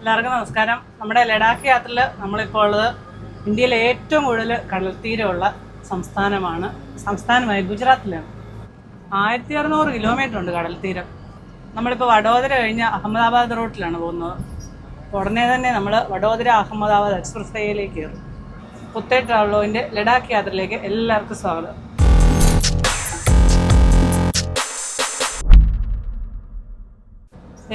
എല്ലാവർക്കും നമസ്കാരം. നമ്മുടെ ലഡാക്ക് യാത്രയിൽ നമ്മളിപ്പോൾ ഉള്ളത് ഇന്ത്യയിലെ ഏറ്റവും കൂടുതൽ കടൽത്തീരമുള്ള സംസ്ഥാനമാണ്. സംസ്ഥാനമായി ഗുജറാത്തിലാണ്. ആയിരത്തി അറുന്നൂറ് കിലോമീറ്റർ ഉണ്ട് കടൽത്തീരം നമ്മളിപ്പോൾ വഡോദര കഴിഞ്ഞ് അഹമ്മദാബാദ് റൂട്ടിലാണ് പോകുന്നത്. ഉടനെ തന്നെ നമ്മൾ വഡോദര അഹമ്മദാബാദ് എക്സ്പ്രസ് വേയിലേക്ക് കയറും. പുത്തേ ട്രാവലോയിന്റെ ലഡാക്ക് യാത്രയിലേക്ക് എല്ലാവർക്കും സ്വാഗതം.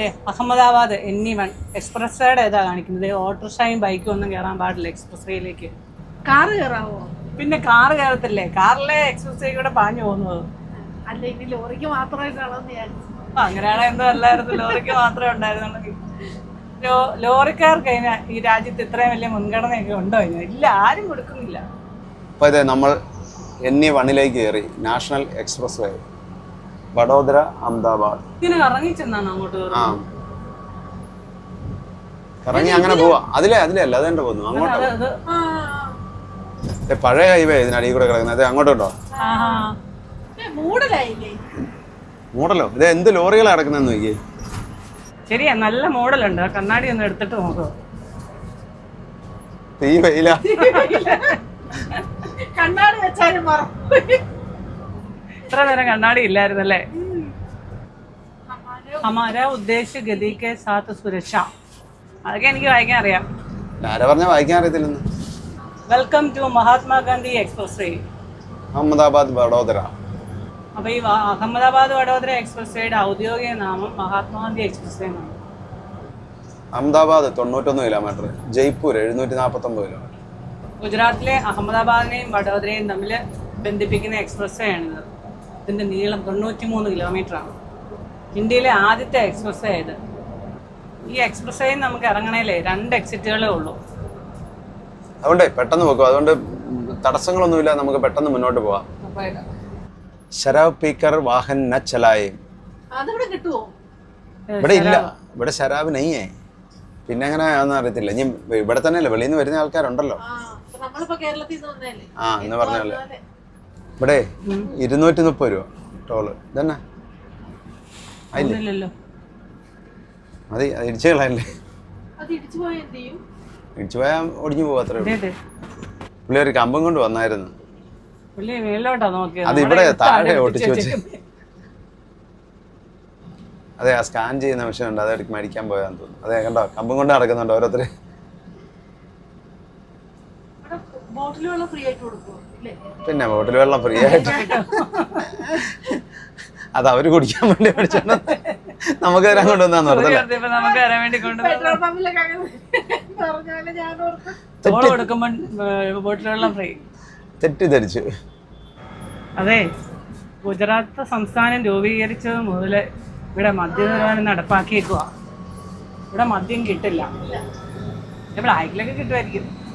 ഏ അഹമ്മദാബാദ് എന്നി വൺ എക്സ്പ്രസ് വേയുടെ ഏതാ കാണിക്കുന്നത് ഓട്ടോറിക്ഷയും ബൈക്കും ഒന്നും കയറാൻ പാടില്ല എക്സ്പ്രസ് വേയിലേക്ക് കാറ് കയറാവോ പിന്നെ കാറ് കയറത്തില്ലേ കാറിലെ എക്സ്പ്രസ് വേ കൂടെ പാഞ്ഞു പോകുന്നത്. അല്ല ഇനി ലോറിക്ക് മാത്രമായിട്ടാണോ അങ്ങനെയാണോ എന്തോ അല്ലായിരുന്നു. ലോറിക്ക് മാത്രമേ ഉണ്ടായിരുന്നുള്ളൂ. ലോ ലോറിക്കാർക്ക് അതിന് ഈ രാജ്യത്ത് ഇത്രയും വലിയ മുൻഗണനയൊക്കെ ഉണ്ടോ അതിന് ഇല്ല ആരും കൊടുക്കുന്നില്ല. അപ്പോൾ അതെ നമ്മൾ എന്നി വണ്ണിലേക്ക് കയറി national expressway Vadodara Ahmedabad. അങ്ങോട്ട് ആ. കറങ്ങി? അങ്ങനെ പോവാ. അതിലേ അതിലേ അല്ല അതെന്റെ പോകുന്നു. അങ്ങോട്ട്? പഴയ ഹൈവേ ഇതിനടിയിൽ കൂടെ കിടക്കുന്നത്. അതെ അങ്ങോട്ടുണ്ടോ? മൂടലോ? ഇത് എന്ത് ലോറികളാണ് കിടക്കുന്നതെന്ന് നോക്കി ശരിയാ നല്ല മോഡലുണ്ട് കണ്ണാടി ഒന്ന് എടുത്തിട്ട് നോക്കോ. തീ വെയില. കണ്ണാടി വെച്ചാലും ഇത്ര നേരം കണ്ണാടി ഇല്ലായിരുന്നല്ലേ? ഹമാര ഉദ്ദേശ ഗതി കെ സാത്ത് സുരക്ഷ. അതൊക്കെ എനിക്ക് വായിക്കാൻ അറിയാം. ആരാ പറഞ്ഞ വായിക്കാൻ അറിയത്തില്ലെന്ന്? Welcome to Mahatma Gandhi expressway Ahmedabad Vadodara. അപ്പോൾ ഈ വ- അഹമ്മദാബാദ് വഡോദര എക്സ്പ്രസ് വേയുടെ ഔദ്യോഗിക നാമം മഹാത്മാഗാന്ധി എക്സ്പ്രസ് വേ എന്നാണ്. അഹമ്മദാബാദ് തൊണ്ണൂറ്റൊന്ന് കിലോമീറ്റർ ജയ്പൂർ എഴുന്നൂറ്റി നാൽപ്പത്തൊമ്പത് കിലോമീറ്റർ ഗുജറാത്തിലെ അഹമ്മദാബാദിനെയും വഡോദരയും തമ്മിൽ ബന്ധിപ്പിക്കുന്ന എക്സ്പ്രസ് വേ ആണിത്. ഇതിന്റെ നീളം തൊണ്ണൂറ്റി മൂന്ന് കിലോമീറ്റർ ആണ്. ഇന്ത്യയിലെ ആദ്യത്തെ എക്സ്പ്രസ് വേ ഇത് ഈ എക്സ്പ്രസ് വേയിൽ നമുക്ക് ഇറങ്ങണേലേ രണ്ട് എക്സിറ്റുകളേ ഉള്ളൂ. അതുകൊണ്ട് പെട്ടെന്ന് പോക്കും. അതുകൊണ്ട് തടസ്സങ്ങളൊന്നുമില്ല. നമുക്ക് പെട്ടെന്ന് മുന്നോട്ട് പോവാം. ശരാവ് ശരാബ് പീക്കർ വാഹൻ ന ചലായേ. അതിവിടെ കിട്ടുവോ? ഇവിടെ ഇല്ല. ഇവിടെ ശരാബ് നെയ്യേ. പിന്നെ അങ്ങനെ ഒന്നും അറിയത്തില്ല. ഇനി ഇവിടെ തന്നെയല്ലേ. വെളിയിൽ നിന്ന് വരുന്ന ആൾക്കാരുണ്ടല്ലോ. ആ എന്ന് പറഞ്ഞ പോലെ. അതെ. ഇവിടെ ഇരുന്നൂറ്റി മുപ്പത് രൂപ ടോൾ. ഇതന്നെ. അത് ഇടിച്ചു കളയല്ലേ? ഇടിച്ചു പോയാൽ ഒടിഞ്ഞു പോകും അത്രേ പുള്ളി ഒരു കമ്പം കൊണ്ട് വന്നായിരുന്നു. അത് ഇവിടെ താഴെ ആരെയും വെച്ച്. അതെ ആ സ്കാൻ ചെയ്യുന്ന മെഷീൻ ഉണ്ട്. അതെടുത്ത് മേടിക്കാൻ പോയാന്ന് തോന്നുന്നു. അതെ കണ്ടോ? കമ്പം കൊണ്ട് നടക്കുന്നുണ്ട് ഓരോരുത്തര്. ബോട്ടിലുള്ള ഫ്രീ ആയിട്ട് കൊടുക്കുവോ? ഇല്ലേ പിന്നെ ബോട്ടിൽ വെള്ളം ഫ്രീ ആയിട്ട്. അത് അവർ കുടിക്കാൻ വേണ്ടി മേടിച്ചോണ്ട് നമുക്ക് തരാൻ കൊണ്ടുവന്നാന്ന് പറഞ്ഞല്ലേ കൊണ്ടുവന്നു പെട്രോൾ പമ്പിലൊക്കെ അങ്ങനെ ഞാൻ ഓർത്ത്. ടോൾ കൊടുക്കുമ്പോൾ ബോട്ടിൽ വെള്ളം ഫ്രീ തെറ്റിദ്ധരിച്ചു. അതെ ഗുജറാത്ത് സംസ്ഥാനം രൂപീകരിച്ചത് മുതൽ ഇവിടെ മദ്യനിർമ്മാണം നടപ്പാക്കിയേക്കുക ഇവിടെ മദ്യം കിട്ടില്ല. ഇവിടെ ആയിക്കിലൊക്കെ കിട്ടുമായിരിക്കും ഇവിടെ ആൾക്കാർ ഇച്ചിരി മദ്യം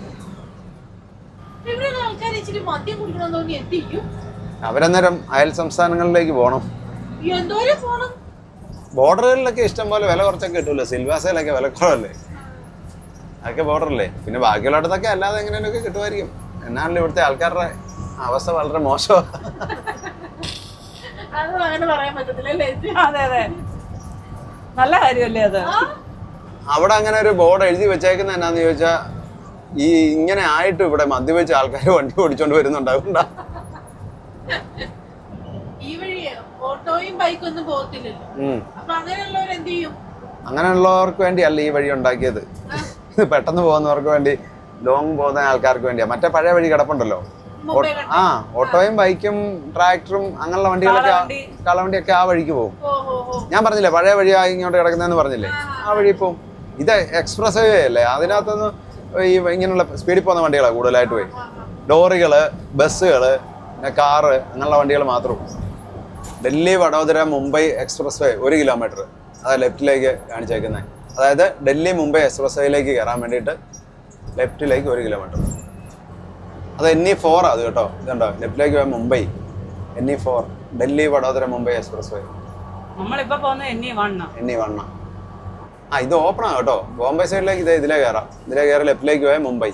കുടിക്കണം തോന്നി എന്ത് ചെയ്യും അവരന്നേരം അയൽ സംസ്ഥാനങ്ങളിലേക്ക് പോകണം പോണം? ബോർഡറുകളിലൊക്കെ ഇഷ്ടം പോലെ വില കുറച്ചൊക്കെ കിട്ടൂല്ലോ സിൽവാസയിലൊക്കെ വില കുറവല്ലേ? അതൊക്കെ ബോർഡറല്ലേ? പിന്നെ ബാക്കിയുള്ളിടത്തൊക്കെ അല്ലാതെ എങ്ങനെയൊക്കെ കിട്ടുമായിരിക്കും. എന്നാണല്ലോ ഇവിടുത്തെ ആൾക്കാരുടെ അവസ്ഥ വളരെ മോശമാണ് അത് അങ്ങനെ പറയാൻ പറ്റത്തില്ല അല്ലേ? അതെ അതെ. നല്ല കാര്യമല്ലേ അത്? അവിടെ അങ്ങനെ ഒരു ബോർഡ് എഴുതി വെച്ചേക്കുന്ന എന്നാന്ന് ചോദിച്ചാൽ ഈ ഇങ്ങനെ ആയിട്ട് ഇവിടെ മദ്യപിച്ച ആൾക്കാർ വണ്ടി ഓടിച്ചോണ്ട് വരുന്നുണ്ട്. അതുകൊണ്ടാ. വഴി ഓട്ടോയും പോകത്തില്ലല്ലോ. അപ്പൊ അങ്ങനെയുള്ളവർ എന്ത് ചെയ്യും? അങ്ങനെയുള്ളവർക്ക് വേണ്ടിയല്ല ഈ വഴി ഉണ്ടാക്കിയത്. ഇത് പെട്ടെന്ന് പോകുന്നവർക്ക് വേണ്ടി ലോങ് പോകുന്ന ആൾക്കാർക്ക് വേണ്ടിയാ. മറ്റേ പഴയ വഴി കിടപ്പുണ്ടല്ലോ. ആ ഓട്ടോയും ബൈക്കും ട്രാക്ടറും അങ്ങനെയുള്ള വണ്ടികളൊക്കെ കളവണ്ടിയൊക്കെ കാളവണ്ടി. കാളവണ്ടിയൊക്കെ ആ വഴിക്ക് പോകും. ഞാൻ പറഞ്ഞില്ലേ പഴയ വഴിയാ ഇങ്ങോട്ട് കിടക്കുന്നതെന്ന് പറഞ്ഞില്ലേ? ആ വഴി പോവും ഇത് എക്സ്പ്രസ് വേ അല്ലേ? അതിനകത്തൊന്ന് ഈ ഇങ്ങനെയുള്ള സ്പീഡിൽ പോകുന്ന വണ്ടികളാണ് കൂടുതലായിട്ട് പോയി. ലോറികൾ ബസ്സുകൾ പിന്നെ കാറ് അങ്ങനെയുള്ള വണ്ടികൾ മാത്രം ഡൽഹി വഡോദര മുംബൈ എക്സ്പ്രസ് വേ ഒരു കിലോമീറ്റർ. അത് ലെഫ്റ്റിലേക്ക് കാണിച്ചേക്കുന്നത് അതായത് ഡൽഹി മുംബൈ എക്സ്പ്രസ് വേയിലേക്ക് കയറാൻ വേണ്ടിയിട്ട് ലെഫ്റ്റിലേക്ക് ഒരു കിലോമീറ്റർ. അത് എൻ ഇ ഫോർ അത് കേട്ടോ. ഇതുണ്ടോ? ലെഫ്റ്റിലേക്ക് പോയാൽ Mumbai. N E four Delhi Vadodara Mumbai expressway നമ്മളിപ്പോ പോകുന്നത് എന്നെ വണ്ണ ഇ വണ്ണ ആ ഇത് ഓപ്പൺ ആണ് കേട്ടോ. ബോംബെ സൈഡിലേക്ക് ഇത് ഇതിലേ കയറാം ഇതിലേ കയറി ലെഫ്റ്റിലേക്ക് പോയാൽ മുംബൈ.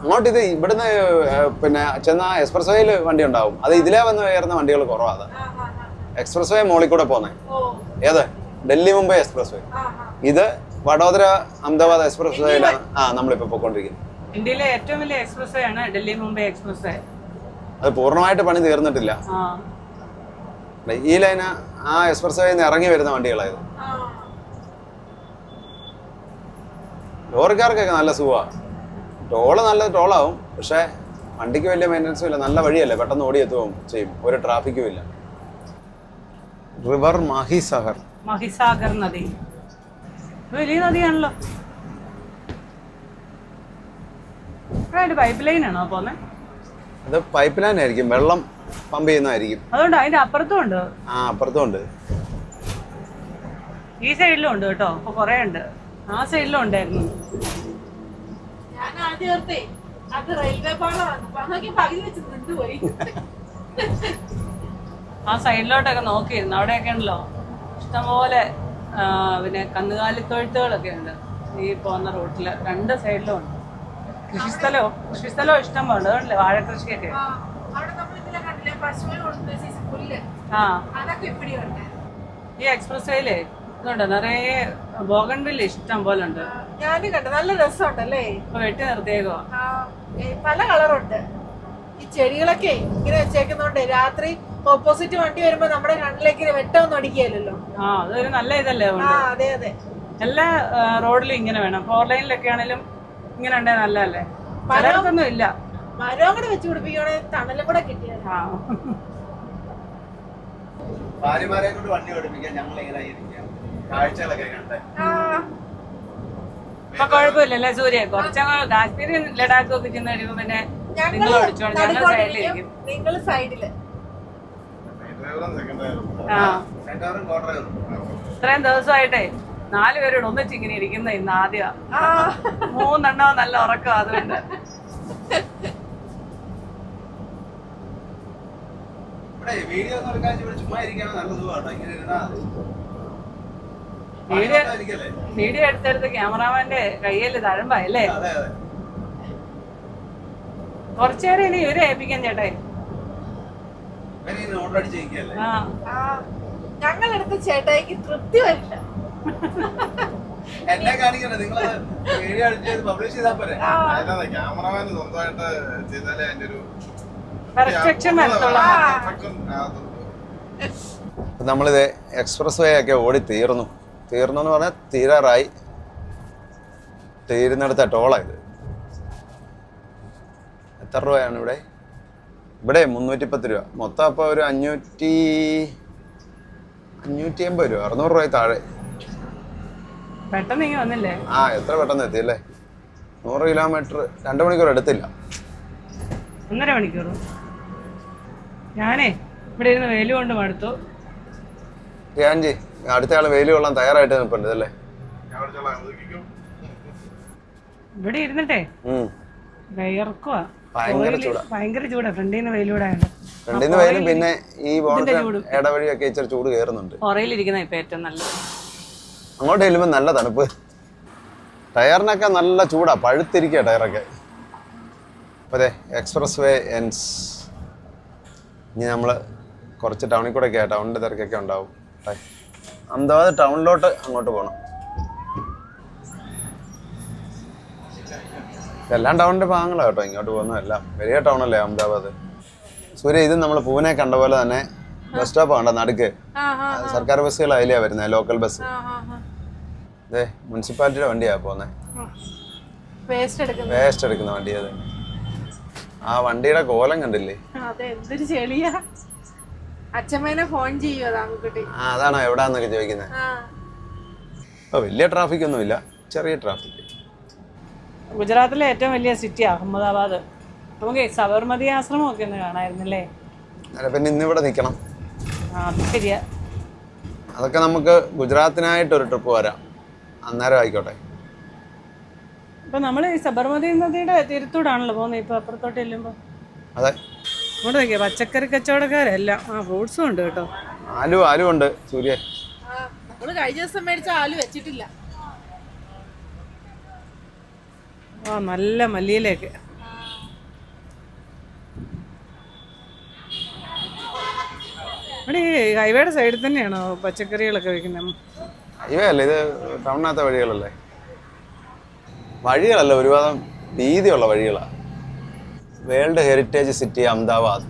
അങ്ങോട്ട് ഇത് ഇവിടുന്ന് പിന്നെ ചെന്ന എക്സ്പ്രസ് വേയിൽ വണ്ടി ഉണ്ടാവും. അത് ഇതിലേ വന്ന് കയറുന്ന വണ്ടികൾ കുറവാ. എക്സ്പ്രസ് വേ മോളിൽ കൂടെ പോന്നെ. ഓ. ഏത്? ഡൽഹി മുംബൈ എക്സ്പ്രസ് വേ ഇത് വഡോദര അഹമ്മദാബാദ് എക്സ്പ്രസ് വേയിലാണ് ആ നമ്മളിപ്പോൾ പോയിക്കൊണ്ടിരിക്കുന്നത് ഇന്ത്യയിലെ ഏറ്റവും വലിയ എക്സ്പ്രസ് വേ ആണ് ഡൽഹി മുംബൈ എക്സ്പ്രസ് വേ അത് പൂർണമായിട്ട് പണി തീർന്നിട്ടില്ല. ഈ ലൈന് ആ എക്സ്പ്രസ് വേയിൽ നിന്ന് ഇറങ്ങി വരുന്ന വണ്ടികളായത്. ലോറിക്കാർക്കൊക്കെ നല്ല സുഖമാണ് ടോൾ നല്ല ടോളാവും പക്ഷേ വണ്ടിക്ക് വലിയ മെയിന്റനൻസും ഇല്ല. നല്ല വഴിയല്ലേ പെട്ടെന്ന് ഓടിയെത്തുകയും ചെയ്യും. ഒരു ട്രാഫിക്കും ഇല്ല. റിവർ മഹിസഹർ മഹിസാഗർ നദി. വലിയ നദിയാണല്ലോ. പൈപ്പ് ലൈൻ ആണോ പോന്നെ? അത് പൈപ്പ് ലൈൻ ആയിരിക്കും. വെള്ളം പമ്പ് ചെയ്യുന്നതായിരിക്കും. അതുകൊണ്ട് അതിന്റെ അപ്പുറത്തും ഉണ്ട്. ആ അപ്പുറത്തും ഉണ്ട്. ഈ സൈഡിലും ഉണ്ട് കേട്ടോ. ഇപ്പൊ കൊറേ ഉണ്ട്. ആ സൈഡിലും ഉണ്ടായിരുന്നു. ഞാൻ ആദ്യം ഓർത്തേ അത് റെയിൽവേ പാളമാണ്. അപ്പൊ നോക്കി പകുതി വെച്ച് നിന്നുപോയി ആ സൈഡിലോട്ടൊക്കെ നോക്കിയിരുന്നു. അവിടെയൊക്കെ ഉണ്ടല്ലോ. ഇഷ്ടംപോലെ പിന്നെ കന്നുകാലി തൊഴുത്തുകളൊക്കെ ഉണ്ട്. ഈ പോകുന്ന റൂട്ടിൽ. രണ്ട് സൈഡിലും ഉണ്ട്. കൃഷിസ്ഥലവും കൃഷിസ്ഥലവും ഇഷ്ടം പോലെ. അതുകൊണ്ടല്ലേ വാഴക്കൃഷിയൊക്കെ ഈ എക്സ്പ്രസ് വേയിലേ ഇതുണ്ട്. നിറയെ ബോഗൺവില്ല ഇഷ്ടം പോലെ ഉണ്ട്. ഞാൻ കണ്ടു. നല്ല രസമുണ്ടല്ലേ? വെട്ടി നിർത്തിയേക്കോ പല കളറുണ്ട്. ഈ ചെടികളൊക്കെ ഇങ്ങനെ വെച്ചേക്കുന്നോണ്ട് രാത്രി ഓപ്പോസിറ്റ് വണ്ടി വരുമ്പോ നമ്മുടെ കണ്ണിലേക്ക് വെട്ടമൊന്നും അടിക്കുകയല്ലോ ആ അതൊരു നല്ല ഇതല്ലേ അതെ അതെ. എല്ലാ റോഡിലും ഇങ്ങനെ വേണം. ഫോർ ലൈനിലൊക്കെ ആണെങ്കിലും ഇങ്ങനെ ഉണ്ടേ നല്ലതല്ലേ? പലർക്കൊന്നും ഇല്ല. മരവും കൂടെ വെച്ച് പിടിപ്പിക്കണേ തണലും കൂടെ കിട്ടിയത് ആ. ഭാര്യമാരെ കൊണ്ട് വണ്ടി ഓടിപ്പിക്കാൻ ഞങ്ങൾ ഇങ്ങനെ ഇരിക്കാം? കാഴ്ചകളൊക്കെ കണ്ടേ. ആ. ഇപ്പൊ കുഴപ്പമില്ലല്ലേ സൂര്യ? കുറച്ചങ്ങ് കാശ്മീർ ലഡാക്ക് ഒക്കെ ചെന്ന് കഴിയുമ്പോ പിന്നെ നിങ്ങൾ ഞങ്ങൾ ഓടിച്ചോളൂ ഞങ്ങൾ സൈഡിലിരിക്കും നിങ്ങൾ സൈഡിൽ ഇത്രയും ദിവസമായിട്ടേ നാല് പേരോട് ഒന്നിച്ച് ഇങ്ങനെ ഇരിക്കുന്ന ഇന്ന് ആദ്യ. മൂന്നെണ്ണോ നല്ല ഉറക്കം അതുകൊണ്ട്. വീഡിയോ ഒന്നും എടുക്കാൻ ചുമ്മാ ഇങ്ങനെ ഇരുന്നാ വീഡിയോ എടുത്തെടുത്ത് ക്യാമറാമാന്റെ കയ്യിൽ തഴമ്പായല്ലേ? കുറച്ചേരം ഇനി ഇവരെ ഏൽപ്പിക്കാൻ ചേട്ടേ ഞങ്ങളെടുത്ത് ചേട്ടായിക്ക് തൃപ്തി വരില്ല. എന്നെ കാണിക്കണ്ട നിങ്ങൾ വീഡിയോ അടിച്ച് പബ്ലിഷ് ചെയ്താൽ പോരെ. ക്യാമറമാൻ സ്വന്തമായിട്ട് ചെയ്താലേ അതിന്റെ ഒരു പെർഫെക്ഷൻ വരത്തുള്ള. നമ്മളിത് എക്സ്പ്രസ് വേ ഒക്കെ ഓടി തീർന്നു. തീർന്നു എന്ന് പറഞ്ഞാൽ തീരാറായി. തീരുന്നിടത്ത ടോളായത് എത്ര രൂപയാണ് ഇവിടെ? ഇവിടെ മുന്നൂറ്റി പത്ത് രൂപ. മൊത്തം അപ്പോൾ ഒരു അഞ്ഞൂറ്റി അഞ്ഞൂറ്റി എൺപത് രൂപ. അറുന്നൂറ് രൂപ താഴെ. പെട്ടെന്ന് ഇങ്ങനെ വന്നില്ലേ? ആ എത്ര പെട്ടെന്ന് എത്തിയല്ലേ? നൂറ് കിലോമീറ്റർ രണ്ട് മണിക്കൂർ എടുത്തില്ല. ഒന്നര മണിക്കൂർ ഞാനേ ഇവിടെ ഇരുന്ന് വെയിൽ കൊണ്ട് മടുത്തു. ധ്യാൻജി അടുത്ത ആൾ വെയിൽ കൊള്ളാൻ തയ്യാറായിട്ട് നിൽപ്പുണ്ട് അല്ലേ. ഇവിടെ ഇരുന്നിട്ടേ. വിയർക്കുവാ ഭയങ്കര ചൂടാ. ഭയങ്കര ചൂടാ ഫ്രണ്ടിൽ നിന്ന് വെയിലൂടെ ആണ് രണ്ടിന്ന് വെയിലും പിന്നെ ഈ. ഇടവഴിയൊക്കെ ഇച്ചിരി ചൂട് കയറുന്നുണ്ട്. പുറയിലിരിക്കുന്ന ഇപ്പൊ ഏറ്റവും നല്ലത് അങ്ങോട്ട് ചെല്ലുമ്പോൾ നല്ല തണുപ്പ്. ടയറിനൊക്കെ നല്ല ചൂടാ പഴുത്തിരിക്കുക ടയറൊക്കെ. അതെ എക്സ്പ്രസ് വേ എൻസ്. ഇനി നമ്മൾ കുറച്ച് ടൗണിൽ കൂടെ ഒക്കെ ടൗണിന്റെ തിരക്കൊക്കെ ഉണ്ടാവും. അഹമ്മദാബാദ് ടൗണിലോട്ട് അങ്ങോട്ട് പോകണം എല്ലാം ടൗണിന്റെ ഭാഗങ്ങളാണ് കേട്ടോ. ഇങ്ങോട്ട് പോകുന്നതെല്ലാം വലിയ ടൗൺ അല്ലേ അഹമ്മദാബാദ്? സൂര്യ ഇത് നമ്മൾ പൂനെ കണ്ട പോലെ തന്നെ ബസ് സ്റ്റോപ്പ് കണ്ട നടുക്ക്. സർക്കാർ ബസ്സുകൾ അതിലെയാ വരുന്നത് ലോക്കൽ ബസ് അതെ മുനിസിപ്പാലിറ്റിയുടെ വണ്ടിയാ പോകുന്നത് വേസ്റ്റ് എടുക്കുന്ന വണ്ടി അത്. ആ വണ്ടിയുടെ കോലം കണ്ടില്ലേ? അതെ എന്തൊരു ചെളിയാ. അച്ഛമ്മേനെ ഫോൺ ചെയ്യോ ആ അതാണോ എവിടാന്നൊക്കെ ചോദിക്കുന്നത് ആ. വലിയ ട്രാഫിക് ഒന്നുമില്ല ചെറിയ ട്രാഫിക് ഗുജറാത്തിലെ ഏറ്റവും വലിയ സിറ്റി അഹമ്മദാബാദ്. നമുക്ക് സബർമതി ആശ്രമം ഒക്കെ ഒന്ന് കാണായിരുന്നല്ലേ? അല്ല പിന്നെ ഇന്നിവിടെ നിൽക്കണം ആ അത് ശരിയാ. അതൊക്കെ നമുക്ക് ഗുജറാത്തിനായിട്ടൊരു ട്രിപ്പ് വരാം. അന്നേരം ആയിക്കോട്ടെ. ഇപ്പൊ നമ്മൾ ഈ സബർമതി നദിയുടെ തിരുത്തൂടാണല്ലോ പോകുന്നത് ഇപ്പൊ അപ്പുറത്തോട്ട് ചെല്ലുമ്പോൾ അതെ. ഇങ്ങോട്ട് നോക്കിയ പച്ചക്കറി കച്ചവടക്കാരെല്ലാം ആ ഫ്രൂട്ട്സും ഉണ്ട് കേട്ടോ. ആലു ആലു ഉണ്ട് സൂര്യ. ആ, നമ്മൾ കഴിഞ്ഞ ദിവസം മേടിച്ച ആലു വെച്ചിട്ടില്ല. ആ നല്ല മല്ലിയിലേക്ക് ഇവിടെ ഈ ഹൈവേയുടെ സൈഡിൽ തന്നെയാണോ പച്ചക്കറികളൊക്കെ വെക്കുന്നത് ഹൈവേ അല്ലേ ഇത് ടൗണിനകത്തെ വഴികളല്ലേ? വഴികളല്ല ഒരുപാട് വീതിയുള്ള വഴികളാണ് വേൾഡ് ഹെറിറ്റേജ് സിറ്റി അഹമ്മദാബാദ്.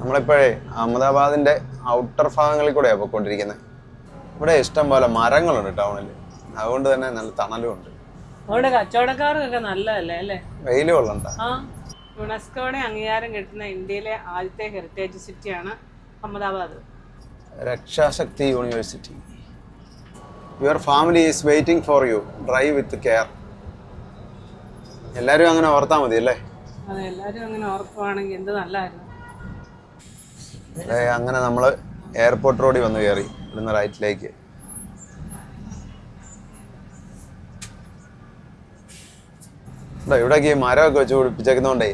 നമ്മളിപ്പോഴേ അഹമ്മദാബാദിന്റെ ഔട്ടർ ഭാഗങ്ങളിൽ കൂടെയാണ് പോയിക്കൊണ്ടിരിക്കുന്നത് ഇവിടെ ഇഷ്ടം പോലെ മരങ്ങളുണ്ട് ടൗണിൽ അതുകൊണ്ട് തന്നെ നല്ല തണലും ഉണ്ട് അവിടെ കച്ചവടക്കാർക്കൊക്കെ നല്ലതല്ലേ അല്ലേ? വെയിൽ കൊള്ളണ്ട. ആ യുനെസ്കോയുടെ അംഗീകാരം കിട്ടുന്ന ഇന്ത്യയിലെ ആദ്യത്തെ ഹെറിറ്റേജ് സിറ്റിയാണ് Ahmedabad. Raksha Shakti university. Your family is waiting for you drive with care എല്ലാവരും അങ്ങനെ ഓർത്താ മതി അല്ലേ? അതെ എല്ലാരും അങ്ങനെ ഓർക്കുവാണെങ്കിൽ എന്ത് അങ്ങനെ നമ്മൾ എയർപോർട്ട് റോഡിൽ വന്ന് കയറി ഇവിടുന്ന് റൈറ്റിലേക്ക് ഇവിടെ ഇവിടേക്ക് ഈ മരമൊക്കെ വെച്ച് പിടിപ്പിച്ചേക്കുന്നതുകൊണ്ടേ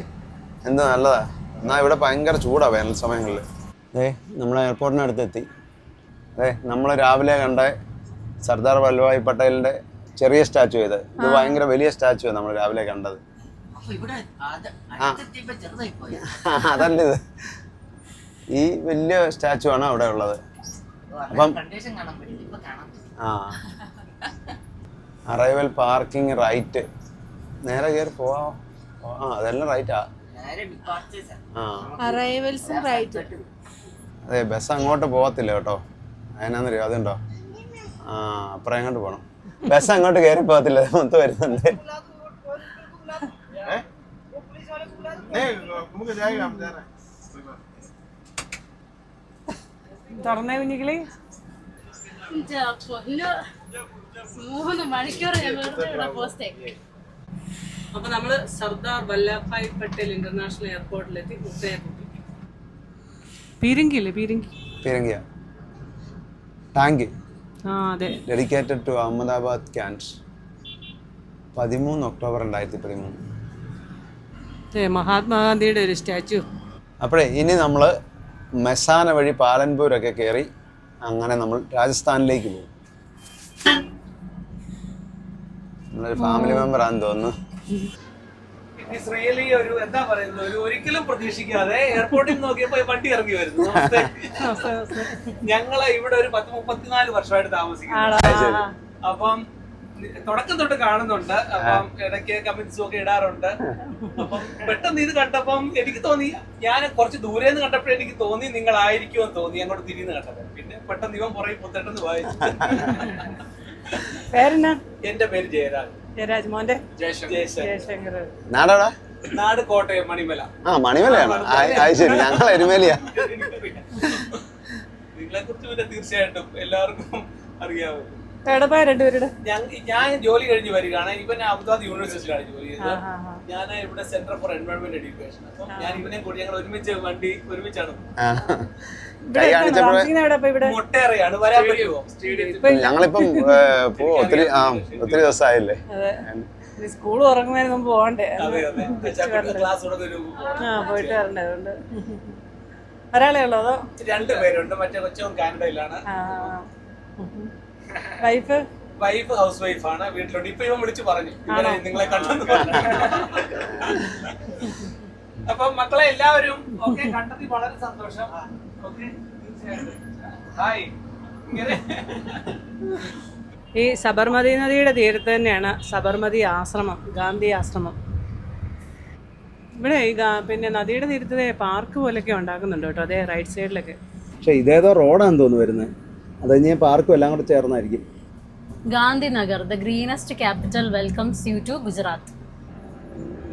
എന്ത് നല്ലതാ. എന്നാൽ ഇവിടെ ഭയങ്കര ചൂടാ വേനൽ സമയങ്ങളിൽ. ഏ നമ്മൾ എയർപോർട്ടിനടുത്ത് എത്തി അതെ നമ്മൾ രാവിലെ കണ്ട സർദാർ വല്ലഭായ് പട്ടേലിന്റെ ചെറിയ സ്റ്റാച്ചു ഇത് ഇത് ഭയങ്കര വലിയ സ്റ്റാച്ചു നമ്മൾ രാവിലെ കണ്ടത്. അതല്ല ഇത്? ഈ വലിയ സ്റ്റാച്ചു ആണ് അവിടെ ഉള്ളത്. അപ്പം- കണ്ടീഷൻ കാണാൻ പറ്റില്ല ഇപ്പൊ കാണാൻ ആ. അറൈവൽ പാർക്കിംഗ് റൈറ്റ് നേരെ കയറി പോവാ. ആ അതെല്ലാം റൈറ്റാ നേരെ ഡിപ്പാർച്ചേഴ്സ് ആ. അറൈവൽസും റൈറ്റ് അതെ ബസ് അങ്ങോട്ട് പോകത്തില്ല കേട്ടോ. അതിനാന്നറിയോ അതുണ്ടോ? ആ അപ്പുറം എങ്ങോട്ട് പോകണം വിഷം അങ്ങോട്ട് കയറി പോകത്തില്ല മൊത്തം വരുന്നുണ്ട്. അപ്പൊ നമ്മൾ സർദാർ വല്ലഭായ് പട്ടേൽ ഇന്റർനാഷണൽ എയർപോർട്ടിലെത്തി മുട്ടയെത്തി പീരങ്കി അല്ലേ പീരങ്കി? പീരങ്കിയാ. ടാങ്ക് ഡെഡിക്കേറ്റഡ് ടു അഹമ്മദാബാദ് ക്യാൻസ് പതിമൂന്ന് ഒക്ടോബർ രണ്ടായിരത്തി പതിമൂന്ന്. മഹാത്മാഗാന്ധിയുടെ ഒരു സ്റ്റാച്ചു. അപ്പോഴേ ഇനി നമ്മൾ മെസാന വഴി പാലൻപൂരൊക്കെ കയറി അങ്ങനെ നമ്മൾ രാജസ്ഥാനിലേക്ക് പോകും. നമ്മളൊരു ഫാമിലി മെമ്പർ ആണെന്ന് റിയലി ഒരു എന്താ പറയുന്നത് ഒരു ഒരിക്കലും പ്രതീക്ഷിക്കാതെ എയർപോർട്ടിൽ നോക്കിയപ്പോ ഈ വണ്ടി ഇറങ്ങി വരുന്നു. നമസ്തേ. ഞങ്ങൾ ഇവിടെ ഒരു പത്ത് മുപ്പത്തിനാല് വർഷമായിട്ട് താമസിക്കുന്നു. അപ്പം തുടക്കം തൊട്ട് കാണുന്നുണ്ട്. അപ്പം ഇടയ്ക്ക് കമന്റ്സും ഒക്കെ ഇടാറുണ്ട്. അപ്പം പെട്ടെന്ന് ഇത് കണ്ടപ്പം എനിക്ക് തോന്നി ഞാൻ കുറച്ച് ദൂരെ നിന്ന് കണ്ടപ്പോഴേ എനിക്ക് തോന്നി നിങ്ങളായിരിക്കുമെന്ന് തോന്നി അങ്ങോട്ട് തിരിഞ്ഞ് കണ്ടത്. പിന്നെ പെട്ടെന്ന് ഇവൻ പുറകെ പുത്തട്ടെന്ന് വായിച്ചു. എന്റെ പേര് ജയരാജ്. ജയരാജ് മോന്റെ ജയശങ്കർ നാടാടാ നാട് കോട്ടയം മണിമല. ആ മണിമലയാണ്? അത് ശരി. ഞങ്ങൾ എരുമേലിയാ. നിങ്ങളെ കുറിച്ച് പിന്നെ തീർച്ചയായിട്ടും എല്ലാവർക്കും അറിയാവും. ഞാൻ ഞാൻ ജോലി കഴിഞ്ഞ് വരികയാണ്. ഞാൻ അബുദാബി യൂണിവേഴ്സിറ്റിയിലാണ് ജോലി ചെയ്തത്. ഞാൻ ഇവിടെ സെന്റർ ഫോർ എൻവയോൺമെന്റ് എഡ്യൂക്കേഷൻ അപ്പം ഞാൻ ഇവനെ കൂടി ഞങ്ങൾ ഒരുമിച്ച് വണ്ടി ഒരുമിച്ചാണ്. കൈ കാണിച്ചപ്പോഴേ മൊട്ടേറെയാണ് വരാൻ പറ്റുമോ? സ്റ്റേഡിയത്തിൽ ഞങ്ങളിപ്പം പോ ഒത്തിരി ആ ഒത്തിരി ദിവസമായില്ലേ? അതെ. സ്കൂൾ ഉറങ്ങുന്നതിന് മുമ്പ് പോകണ്ടേ? ആ പോയിട്ട് വരണ്ടേ അതുകൊണ്ട്? ഒരാളെ ഉള്ളോ അതോ? രണ്ട് പേരുണ്ട്. മറ്റേ കൊച്ചും കാനഡയിലാണ്. വൈഫ്? വൈഫ് ഹൗസ് വൈഫ് ആണ് വീട്ടിലുണ്ട്. ഇപ്പൊ ഇവൻ വിളിച്ചു പറഞ്ഞു. നിങ്ങളെ കണ്ടെന്ന് പറഞ്ഞു. അപ്പൊ മക്കളെ എല്ലാവരും ഓക്കെ കണ്ടതിൽ വളരെ സന്തോഷം. ഓക്കെ ഹായ് ഇങ്ങനെ. ഈ സബർമതി നദിയുടെ തീരത്ത് തന്നെയാണ് സബർമതി ആശ്രമം ഗാന്ധി ആശ്രമം. ഇവിടെ ഈ ഗാ- പിന്നെ നദിയുടെ തീരത്ത് പാർക്ക് പോലൊക്കെ ഉണ്ടാക്കുന്നുണ്ട് കേട്ടോ അതേ റൈറ്റ് സൈഡിലൊക്കെ പക്ഷെ ഇതേതോ റോഡാണെന്ന് തോന്നുന്നു വരുന്നത്. അത് കഴിഞ്ഞാൽ പാർക്കും എല്ലാം കൂടെ ചേർന്നായിരിക്കും. Gandhinagar the greenest capital welcomes you to Gujarat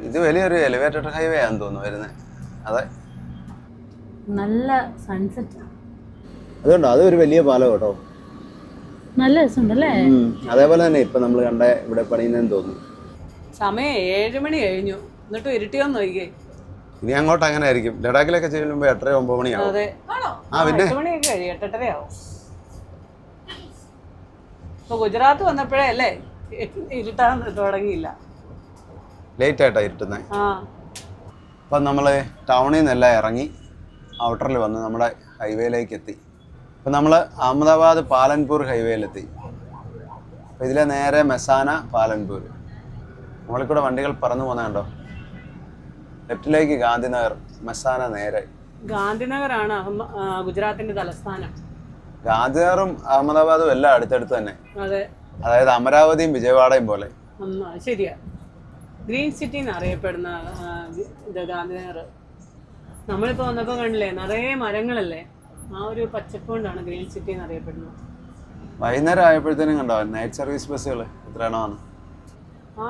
ഇത് വലിയൊരു എലിവേറ്റഡ് ഹൈവേ ആണെന്ന് തോന്നുന്നു വരുന്നത് അതെ നല്ല സൺസെറ്റ് അതുകൊണ്ട് അത് ഒരു വലിയ പാലം കേട്ടോ. നല്ല രസമുണ്ടല്ലേ? ഉം. അതേപോലെ തന്നെ ഇപ്പൊ നമ്മൾ കണ്ട ഇവിടെ പണിയുന്നതെന്ന് തോന്നുന്നു. സമയം ഏഴ് മണി കഴിഞ്ഞു. എന്നിട്ട് ഇരുട്ടിയൊന്നും നോക്കിയേ ഇനി അങ്ങോട്ട് അങ്ങനെ ആയിരിക്കും. ലഡാക്കിലൊക്കെ ചെല്ലുമ്പോൾ എട്ടര ഒമ്പത് മണിയാവും. അതെ. ആ പിന്നെ? എട്ട് മണിയൊക്കെ കഴിയും. എട്ടെട്ടരയാവും ഇപ്പൊ ഗുജറാത്ത് വന്നപ്പോഴേ അല്ലേ? ഇരുട്ടാൻ തുടങ്ങിയില്ല. ലേറ്റ് ആയിട്ടാണ് ഇരുട്ടുന്നത് ആ. അപ്പം നമ്മൾ ടൗണിൽ നിന്നെല്ലാം ഇറങ്ങി ഔട്ടറിൽ വന്ന് നമ്മുടെ ഹൈവേയിലേക്ക് എത്തി. അപ്പം നമ്മൾ അഹമ്മദാബാദ് പാലൻപൂർ ഹൈവേയിലെത്തി. അപ്പോൾ ഇതിലെ നേരെ മെസാന പാലൻപൂർ. നമ്മളിൽ കൂടെ വണ്ടികൾ പറന്നു പോകുന്ന കണ്ടോ? ലെഫ്റ്റിലേക്ക് ഗാന്ധിനഗർ മെസാന നേരെ. ഗാന്ധിനഗറാണ് ആണ് ഗുജറാത്തിന്റെ തലസ്ഥാനം. ഗാന്ധിനഗറും അഹമ്മദാബാദും എല്ലാം അടുത്തടുത്ത് തന്നെ. അതെ. അതായത് അമരാവതിയും വിജയവാഡയും പോലെ. ശരിയാ. ഗ്രീൻ സിറ്റി എന്ന് അറിയപ്പെടുന്ന ഇത് ഗാന്ധിനഗർ നമ്മളിപ്പോൾ വന്നപ്പോൾ കണ്ടില്ലേ നിറയെ മരങ്ങളല്ലേ? ആ ഒരു പച്ചപ്പ് കൊണ്ടാണ് ഗ്രീൻ സിറ്റി എന്ന് അറിയപ്പെടുന്നത് വൈകുന്നേരം ആയപ്പോഴത്തേനും കണ്ടോ നൈറ്റ് സർവീസ് ബസ്സുകൾ എത്ര എണ്ണമാണ്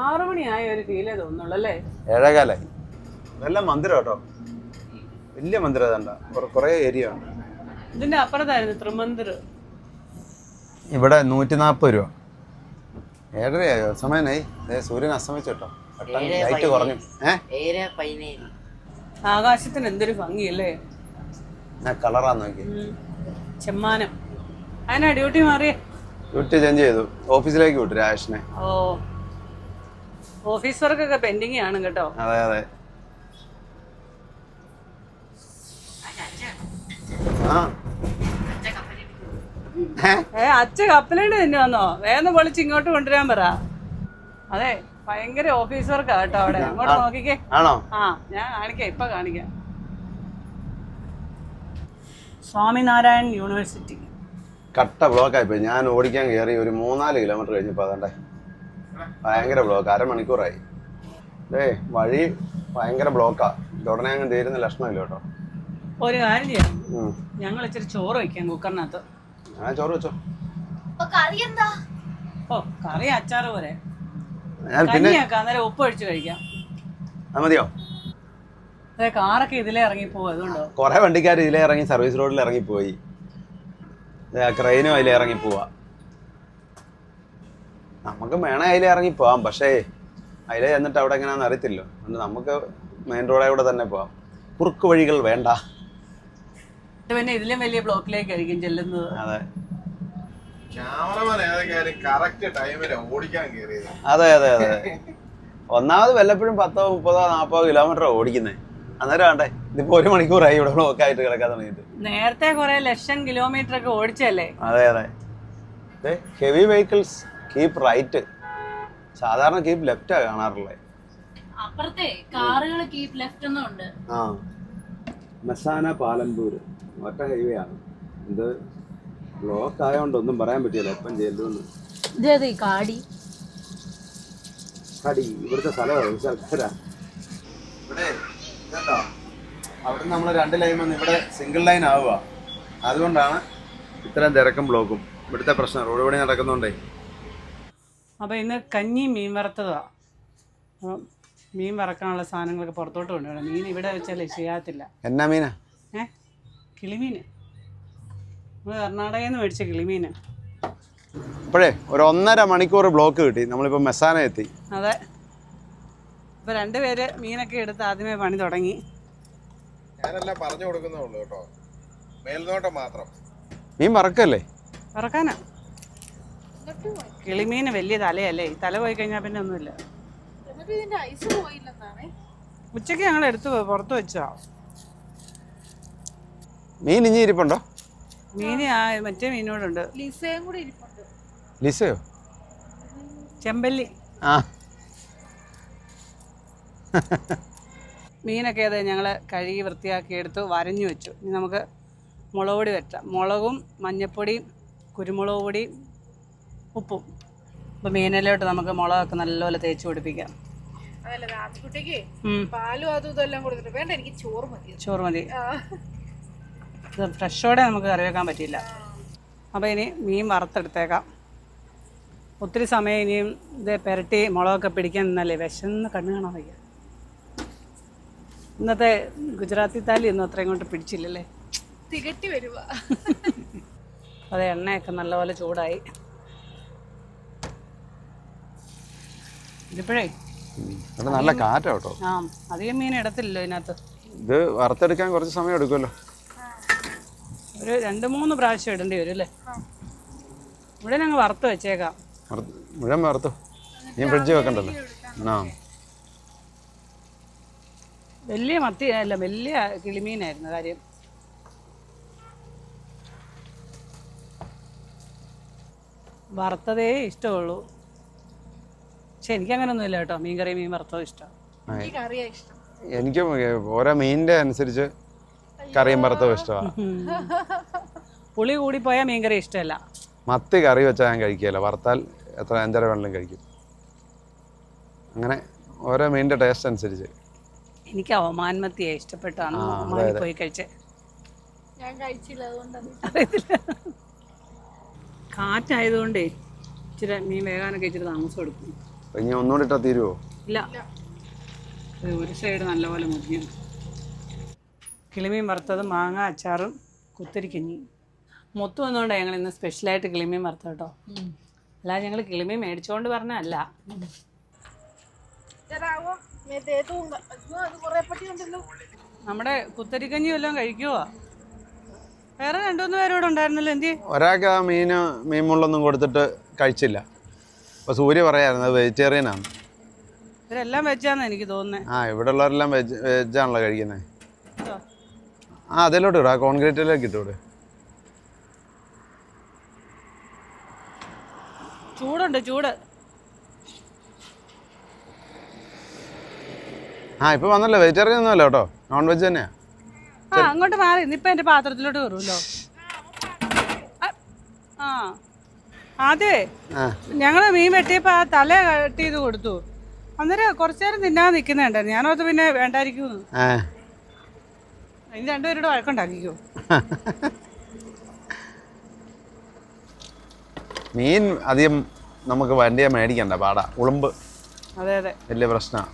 ആറു മണിയായ ഒരു ഫീലേ തോന്നുള്ളൂ അല്ലേ ഏഴേകാലായി. നല്ല മന്ദിരം കേട്ടോ. വലിയ മന്ദിരം അതണ്ട കുറേ ഏരിയ ഉണ്ട്. ഇതിന്റെ അപ്പുറത്തായിരുന്നു ത്രിമന്ദിർ ഇവിടെ നൂറ്റി നാൽപ്പത് രൂപ. ഏഴരയായോ സമയനായി. ദേ സൂര്യൻ അസ്തമിച്ചു കേട്ടോ പെട്ടെന്ന് ഏഴ് ലൈറ്റ് കുറഞ്ഞു. ആകാശത്തിന് എന്തൊരു ഭംഗിയല്ലേ? ഞാൻ കളറാ നോക്കി. ചെമ്മാനം. അതിനാ ഡ്യൂട്ടി മാറി. ഡ്യൂട്ടി ചേഞ്ച് ചെയ്തു. ഓഫീസിലേക്ക് വിട്ടു രാഷിനെ ഓ. ഓഫീസ് വർക്കൊക്കെ പെൻഡിങ് ആണ് കേട്ടോ. അതെ അതെ. ഏ? അച്ഛ കപ്പലേണ്ട തന്നെ വന്നോ വേഗം പൊളിച്ച് ഇങ്ങോട്ട് കൊണ്ടുവരാൻ പറ. അതെ ഭയങ്കര ഓഫീസ് വർക്കാ കേട്ടോ അവിടെ. അങ്ങോട്ട് നോക്കിക്കേ. ആണോ? ആ ഞാൻ കാണിക്കാം ഇപ്പൊ കാണിക്കാം. സ്വാമിനാരായൺ യൂണിവേഴ്സിറ്റി. കട്ട ബ്ലോക്ക് പോയി ഞാൻ ഓടിക്കാൻ കയറി ഒരു മൂന്നാൽ കിലോമീറ്റർ കഴിഞ്ഞപ്പോൾ അതണ്ടേ. ഭയങ്കര ബ്ലോക്ക് അരമണിക്കൂറായി. ഏ വഴി ഭയങ്കര ബ്ലോക്കാ. ഉടനെ അങ്ങ് തീരുന്ന ലക്ഷണമില്ല കേട്ടോ. ഒരു കാര്യം ചെയ്യാം. ഞങ്ങൾ ഇച്ചിരി ചോറ് വയ്ക്കാം കുക്കറിനകത്ത്. ആ ചോറ് വെച്ചോ. ഓ കറി അച്ചാറ് പോലെ. കഞ്ഞിയാക്കാം അന്നേരം ഉപ്പ് ഒഴിച്ച് കഴിക്കാം. അത് മതിയോ? അതെ കാറൊക്കെ ഇതിലേ ഇറങ്ങി പോകും അതുകൊണ്ടോ? കുറെ വണ്ടിക്കാർ ഇതിലേ ഇറങ്ങി സർവീസ് റോഡിൽ ഇറങ്ങിപ്പോയി. പോയി ക്രെയിനും അതിലേ ഇറങ്ങി പോവാ നമുക്ക് വേണേ അതിലേ ഇറങ്ങി പോവാം പക്ഷേ അതിലേ എന്നിട്ട് അവിടെ എങ്ങനെയാണെന്ന് അറിയത്തില്ലോ. അതുകൊണ്ട് നമുക്ക് മെയിൻ റോഡേ കൂടെ തന്നെ പോവാം. കുറുക്ക് വഴികൾ വേണ്ട. പിന്നെ ഇതിലും വലിയ ബ്ലോക്കിലേക്ക് ആയിരിക്കും ചെല്ലുന്നത്. അതെ. അതെ അതെ അതെ. ഒന്നാമത് വല്ലപ്പോഴും പത്തോ മുപ്പതോ നാപ്പതോ കിലോമീറ്റർ ഓടിക്കുന്നേ. അന്നേരം ആണ്ടേ ഇതിപ്പോ ഒരു മണിക്കൂറായി ഇവിടെ ബ്ലോക്ക് ആയിട്ട് കിടക്കാൻ തുടങ്ങിയിട്ട്. നേരത്തെ കുറെ ലക്ഷം കിലോമീറ്റർ ഒക്കെ ഓടിച്ചല്ലേ അതെ അതെ. ഹെവി വെഹിക്കിൾസ് കീപ് റൈറ്റ് സാധാരണ കീപ് ലെഫ്റ്റ് ലെഫ്റ്റാ കാണാറുള്ളത് അപ്പുറത്തെ കാറുകൾ കീപ് ലെഫ്റ്റ് ഒന്നും ഉണ്ട്. ആ. മെസാന പാലമ്പൂർ ഒറ്റ ഹൈവേ ആണ്. ഇത് ബ്ലോക്ക് ആയതുകൊണ്ട് ഒന്നും പറയാൻ പറ്റില്ല എപ്പം ചെല്ലുമെന്ന് ഇതേത് കാടി? കടി ഇവിടുത്തെ സ്ഥലമാണ് സർക്കാരാ ഇവിടെ ഇതുണ്ടോ? അവിടെ നമ്മൾ രണ്ട് ലൈൻ വന്ന് ഇവിടെ സിംഗിൾ ലൈൻ ആവുക അതുകൊണ്ടാണ് ഇത്രയും തിരക്കും ബ്ലോക്കും ഇവിടുത്തെ പ്രശ്നം റോഡ് പണി നടക്കുന്നതുകൊണ്ടേ അപ്പോൾ ഇന്ന് കഞ്ഞി മീൻ വറുത്തതാ. മീൻ വറക്കാനുള്ള സാധനങ്ങളൊക്കെ പുറത്തോട്ട് കൊണ്ടുപോകണം മീൻ ഇവിടെ വെച്ചാലേ ചെയ്യാത്തില്ല എന്നാ മീനാ? ഏ? കിളിമീൻ നമ്മൾ കർണാടകയിൽ നിന്ന് മേടിച്ച കിളിമീൻ അപ്പോഴേ ഒരു ഒന്നര മണിക്കൂർ ബ്ലോക്ക് കിട്ടി. നമ്മളിപ്പോൾ മെസാന എത്തി. അതെ. ഇപ്പൊ രണ്ടുപേര് മീനൊക്കെ എടുത്ത് ആദ്യമേ പണി തുടങ്ങി. ഞാനെല്ലാം പറഞ്ഞു കൊടുക്കുന്നേ ഉള്ളൂ കേട്ടോ. മേൽനോട്ടം മാത്രം. മീൻ വറക്കല്ലേ? വറക്കാനാ. കിളിമീന് വലിയ തലയല്ലേ? ഈ തല പോയി കഴിഞ്ഞാൽ പിന്നെ ഒന്നുമില്ല. ഉച്ചയ്ക്ക് ഇതിന്റെ ഐസ് പോയില്ലെന്നാണ്? ഉച്ചയ്ക്ക് ഞങ്ങൾ എടുത്തു പുറത്ത് വെച്ചോ മീൻ ഇനി ഇരിപ്പുണ്ടോ? മീൻ ആ മറ്റേ മീനോടുണ്ട്. ലിസയും കൂടി ഇരിപ്പുണ്ട്. ലിസയോ? ചെമ്പല്ലി. ആ. മീനൊക്കെ അതെ ഞങ്ങൾ കഴുകി വൃത്തിയാക്കി എടുത്തു വരഞ്ഞു വെച്ചു. ഇനി നമുക്ക് മുളക് പൊടി വെറ്റാം മുളകും മഞ്ഞൾപ്പൊടിയും കുരുമുളക് പൊടിയും ഉപ്പും. അപ്പോൾ മീനിലോട്ട് നമുക്ക് മുളകൊക്കെ നല്ലപോലെ തേച്ച് പിടിപ്പിക്കാം. അതല്ല രാത്രിക്കുട്ടിക്ക് ഉം, പാലും അതും ഇതെല്ലാം കൊടുത്തിട്ട് വേണ്ട എനിക്ക് ചോറ് മതി. ചോറ് മതി. ആ. ഇത് ഫ്രഷോടെ നമുക്ക് കറി വെക്കാൻ പറ്റില്ല അപ്പോൾ ഇനി മീൻ വറുത്തെടുത്തേക്കാം. ഒത്തിരി സമയം ഇനിയും ഇത് പെരട്ടി മുളകൊക്കെ പിടിക്കാൻ നിന്നല്ലേ? വിശന്ന് കണ്ണു കാണാൻ വയ്യ. ഇന്നത്തെ ഗുജറാത്തി താലി ഒന്നും അത്രയും കൊണ്ട് പിടിച്ചില്ലല്ലേ? തികട്ടി വരുക അതെ എണ്ണയൊക്കെ നല്ലപോലെ ചൂടായി. ഇതിപ്പോഴേ? നല്ല കാറ്റോ ആ അധികം മീൻ ഇടത്തില്ലല്ലോ ഇതിനകത്ത്. ഇത് വറുത്തെടുക്കാൻ കുറച്ച് സമയം എടുക്കുമല്ലോ. ഒരു രണ്ട് മൂന്ന് പ്രാവശ്യം ഇടേണ്ടി വരും അല്ലേ? ഇവിടെ അങ്ങ് വറുത്ത് വെച്ചേക്കാം. വറുത്ത് മുഴുവൻ വറുത്തു. നീ ഫ്രിഡ്ജിൽ വെക്കണ്ടല്ലോ. ആ. വലിയ മത്തി അല്ല വലിയ കിളിമീനായിരുന്നു കാര്യം. വറുത്തതേ ഇഷ്ടമുള്ളൂ. പക്ഷെ എനിക്കങ്ങനൊന്നുമില്ല കേട്ടോ. മീൻ കറി മീൻ വറുത്തതും ഇഷ്ടം. എനിക്ക് കറിയാ ഇഷ്ടം. എനിക്കും ഓരോ മീനിന്റെ അനുസരിച്ച് കറിയും വറുത്തതും ഇഷ്ടമാണ് പുളി കൂടി പോയാൽ മീൻകറി ഇഷ്ടമല്ല. മത്തി കറി വെച്ചാൽ ഞാൻ കഴിക്കുകയില്ല. വറുത്താൽ എത്ര അഞ്ചര വേണമെങ്കിലും കഴിക്കും. അങ്ങനെ ഓരോ മീനിന്റെ ടേസ്റ്റ് അനുസരിച്ച്. എനിക്ക് ഇഷ്ടപ്പെട്ടാണ് ആ, അതെ, അവമാനിൽ അതെ. പോയി കഴിച്ചേ. ഞാൻ കഴിച്ചില്ല അറിയത്തില്ല. കാറ്റായതുകൊണ്ടേ ഇച്ചിരി മീൻ വേകാനൊക്കെ ഇച്ചിരി താമസം എടുക്കും. അപ്പം ഇനി ഒന്നുകൂടി ഇട്ടാൽ തീരുവോ? ഇല്ല. ഇത് ഒരു സൈഡ് നല്ലപോലെ മുറിഞ്ഞു കിളിമീൻ വറുത്തത് മാങ്ങ അച്ചാറും കുത്തിരിക്കഞ്ഞി. മൊത്തം വന്നുകൊണ്ടാണ് ഞങ്ങൾ ഇന്ന് സ്പെഷ്യലായിട്ട് കിളിമീൻ വറുത്തത് കേട്ടോ അല്ലാതെ ഞങ്ങൾ കിളിമീൻ മേടിച്ചുകൊണ്ട് പറഞ്ഞല്ല നമ്മുടെ കുത്തരിക്കഞ്ഞി വല്ലതും കഴിക്കുവോ? വേറെ രണ്ടുമൂന്ന് പേരോട് ഉണ്ടായിരുന്നല്ലോ എന്തി ഒരാൾക്ക് ആ മീൻ മീൻ മുള്ളൊന്നും കൊടുത്തിട്ട് കഴിച്ചില്ല. അപ്പൊ സൂര്യ പറയായിരുന്നു അത് വെജിറ്റേറിയനാണ് ഇവരെല്ലാം വെച്ചാന്ന് എനിക്ക് തോന്നുന്നത് ആ ഇവിടെ ഉള്ളവരെല്ലാം വെജ് വെജാണല്ലോ കഴിക്കുന്നത് ആ അതിലോട്ട് ഇടും. ആ കോൺക്രീറ്റിലേക്ക് ഇട്ടൂടെ ചൂടുണ്ട് ചൂട്. ആ ഇപ്പൊ വന്നല്ലോ. വെജിറ്റേറിയൻ ഒന്നും അല്ല കേട്ടോ? നോൺ വെജ് തന്നെയാ. ആ അങ്ങോട്ട് മാറി. ഇന്നിപ്പോ എന്റെ പാത്രത്തിലോട്ട് കയറുമല്ലോ ആ അതെ ആ. ഞങ്ങൾ മീൻ വെട്ടിയപ്പോ ആ തല കട്ട് ചെയ്ത് കൊടുത്തു. അന്നേരം കുറച്ചു നേരം തിന്നാൻ നിക്കുന്നുണ്ടായിരുന്നു. ഞാനോർത്ത് പിന്നെ വേണ്ടായിരിക്കും ആ. രണ്ടുപേരോട് വഴക്കുണ്ടാക്കിക്കോ. മീൻ അധികം നമുക്ക് വണ്ടിയെ മേടിക്കണ്ട പാടാ. ഉളുമ്പ്. അതെ അതെ. വലിയ പ്രശ്നമാണ്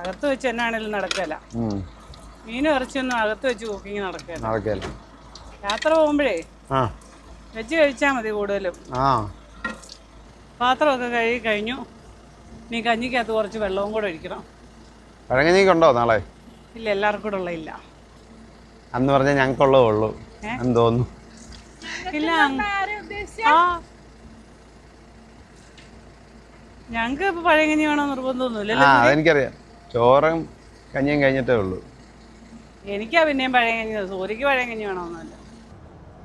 അകത്ത് വെച്ച് എന്നാണേലും നടക്കല. മീനും ഇറച്ചിയൊന്നും അകത്ത് വെച്ച് കുക്കിങ് നടക്കല. യാത്ര പോകുമ്പോഴേ വെച്ച് കഴിച്ചാൽ മതി കൂടുതലും. പാത്രമൊക്കെ കഴുകി കഴിഞ്ഞു. നീ കഞ്ഞിക്കകത്ത് കുറച്ച് വെള്ളവും കൂടെ ഒഴിക്കണം. പഴങ്കഞ്ഞിക്കുണ്ടോ നാളെ? ഇല്ല എല്ലാവർക്കും കൂടെ ഉള്ള ഇല്ല അന്ന് പറഞ്ഞാൽ ഞങ്ങൾക്കുള്ളേ ഉള്ളൂ? എന്ന് തോന്നുന്നു. ഇല്ല ആ. ഞങ്ങക്ക് ഇപ്പൊ പഴയ കഞ്ഞി വേണോ നിർബന്ധമൊന്നുമില്ല ആ അതെനിക്കറിയാം ചോറും കഞ്ഞിയും കഴിഞ്ഞിട്ടേ ഉള്ളൂ. എനിക്കാ പിന്നെയും പഴയ കഞ്ഞി സൂര്യക്ക് പഴയ കഞ്ഞി വേണമെന്നല്ല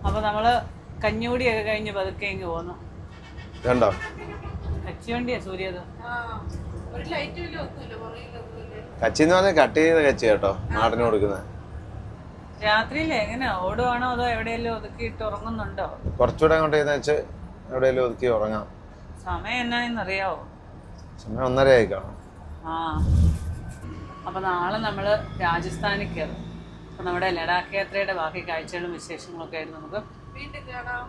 അപ്പൊ നമ്മൾ കഞ്ഞുകൂടിയൊക്കെ കഴിഞ്ഞ് പതുക്കെ ഇങ്ങ് പോന്നു. കച്ചി വണ്ടിയാ സൂര്യത് കച്ചി എന്ന് പറഞ്ഞാൽ കട്ട് ചെയ്ത കച്ചി കേട്ടോ നാടിന് കൊടുക്കുന്നത് രാത്രിയിലെ എങ്ങനെ ഓടുവാണോ അതോ എവിടെയെങ്കിലും ഒതുക്കിയിട്ട് ഉറങ്ങുന്നുണ്ടോ? കുറച്ചുകൂടെ അങ്ങോട്ട് ചെയ്തെന്ന് വെച്ച് എവിടെയെങ്കിലും ഒതുക്കി ഉറങ്ങാം. സമയം എന്നാന്നറിയാവോ സമയം ഒന്നര ആയി കാണും ആ. അപ്പൊ നാളെ നമ്മൾ രാജസ്ഥാനിൽ കയറും. അപ്പൊ നമ്മുടെ ലഡാക്ക് യാത്രയുടെ ബാക്കി കാഴ്ചകളും വിശേഷങ്ങളൊക്കെ ആയിട്ട് നമുക്ക് വീണ്ടും കാണാം.